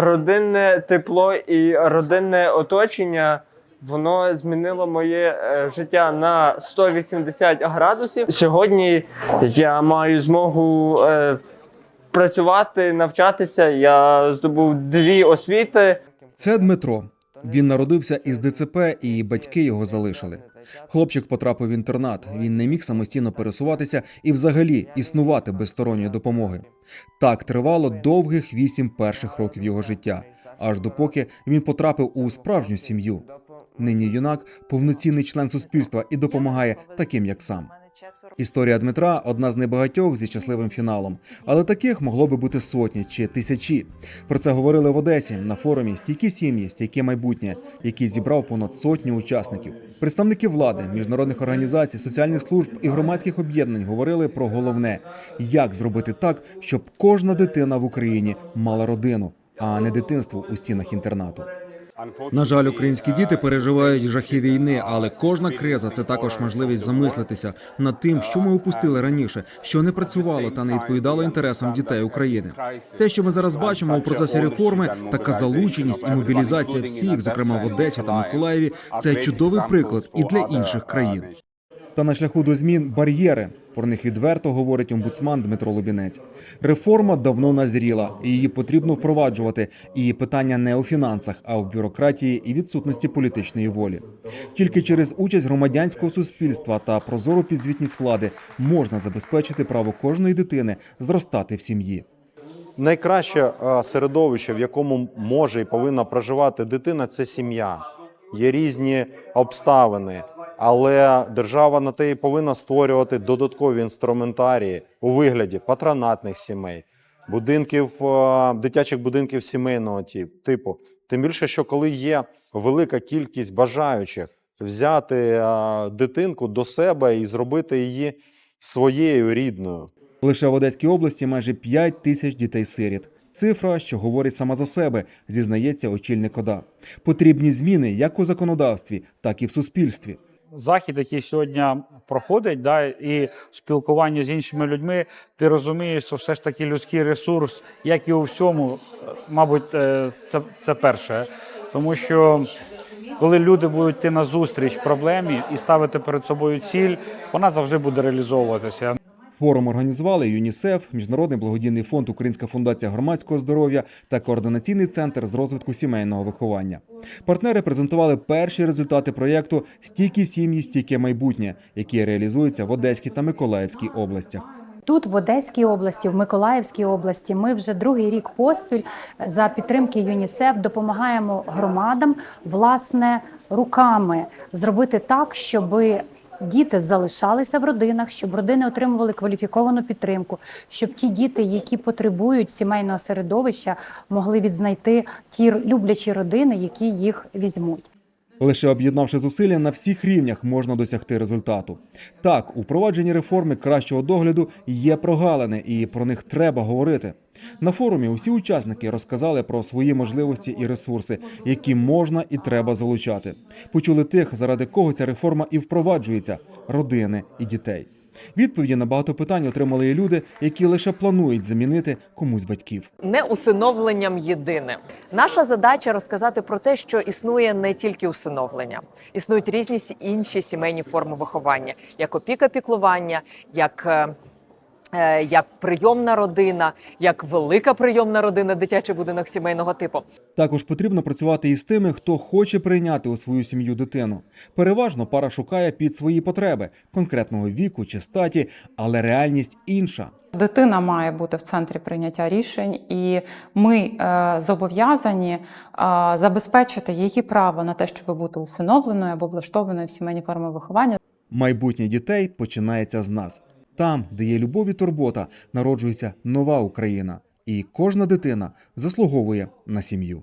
Родинне тепло і родинне оточення. Воно змінило моє е, життя на 180 градусів. Сьогодні я маю змогу е, працювати, навчатися. Я здобув дві освіти. Це Дмитро. Він народився із ДЦП, і батьки його залишили. Хлопчик потрапив в інтернат. Він не міг самостійно пересуватися і, взагалі, існувати без сторонньої допомоги. Так тривало довгих вісім перших років його життя, аж допоки він потрапив у справжню сім'ю. Нині юнак повноцінний член суспільства і допомагає таким, як сам. Історія Дмитра одна з небагатьох зі щасливим фіналом, але таких могло би бути сотні чи тисячі. Про це говорили в Одесі на форумі Стійкі сім'ї, стійке майбутнє, який зібрав понад сотню учасників. Представники влади, міжнародних організацій, соціальних служб і громадських об'єднань говорили про головне, як зробити так, щоб кожна дитина в Україні мала родину, а не дитинство у стінах інтернату. На жаль, українські діти переживають жахи війни, але кожна криза це також можливість замислитися над тим, що ми упустили раніше, що не працювало та не відповідало інтересам дітей України. Те, що ми зараз бачимо у процесі реформи, така залученість і мобілізація всіх, зокрема в Одесі та Миколаєві, це чудовий приклад і для інших країн. Та на шляху до змін бар'єри. Про них відверто говорить омбудсман Дмитро Лубінець. Реформа давно назріла, її потрібно впроваджувати. І питання не у фінансах, а в бюрократії і відсутності політичної волі. Тільки через участь громадянського суспільства та прозору підзвітність влади можна забезпечити право кожної дитини зростати в сім'ї. Найкраще е, середовище, в якому може і повинна проживати дитина, це сім'я. Є різні обставини, але держава на те і повинна створювати додаткові інструментарії у вигляді патронатних сімей, будинків, е, дитячих будинків сімейного тип- типу. Тим більше, що коли є велика кількість бажаючих взяти е, дитинку до себе і зробити її своєю рідною. Лише в Одеській області майже 5 тисяч дітей-сиріт. Цифра, що говорить сама за себе, зізнається очільник ОДА. Потрібні зміни як у законодавстві, так і в суспільстві. Захід, який сьогодні проходить, да, і спілкування з іншими людьми, ти розумієш, що все ж таки людський ресурс, як і у всьому, е, мабуть, е, це, це перше. Тому що коли люди будуть йти на зустріч проблемі і ставити перед собою ціль, вона завжди буде реалізовуватися. Форум організували ЮНІСЕФ, Міжнародний благодійний фонд Українська фундація громадського здоров'я та координаційний центр з розвитку сімейного виховання. Партнери презентували перші результати проєкту Стійкі сім'ї, стійке майбутнє, який реалізується в Одеській та Миколаївській областях. Тут, в Одеській області, в Миколаївській області, ми вже другий рік поспіль за підтримки ЮНІСЕФ допомагаємо громадам власне руками зробити так, щоб діти залишалися в родинах, щоб родини отримували кваліфіковану підтримку, щоб ті діти, які потребують сімейного середовища, могли відзнайти ті люблячі родини, які їх візьмуть. Лише об'єднавши зусилля на всіх рівнях можна досягти результату. Так, у впровадженні реформи кращого догляду є прогалини, і про них треба говорити. На форумі усі учасники розказали про свої можливості і ресурси, які можна і треба залучати. Почули тих, заради кого ця реформа і впроваджується родини і дітей. Відповіді на багато питань отримали і люди, які лише планують замінити комусь батьків. не усиновленням єдине. Наша задача розказати про те, що існує не тільки усиновлення, існують різні інші сімейні форми виховання, як опіка піклування, як. Е, Як прийомна родина, як велика прийомна родина, дитячий будинок сімейного типу. Також потрібно працювати із тими, хто хоче прийняти у свою сім'ю дитину. Переважно пара шукає під свої потреби конкретного віку чи статі, але реальність інша. Дитина має бути в центрі прийняття рішень, і ми е, зобов'язані е, забезпечити її право на те, щоб бути усиновленою або влаштованою в сімейні форми виховання. Майбутнє дітей починається з нас. Там, де є любов і турбота, народжується нова Україна, і кожна дитина заслуговує на сім'ю.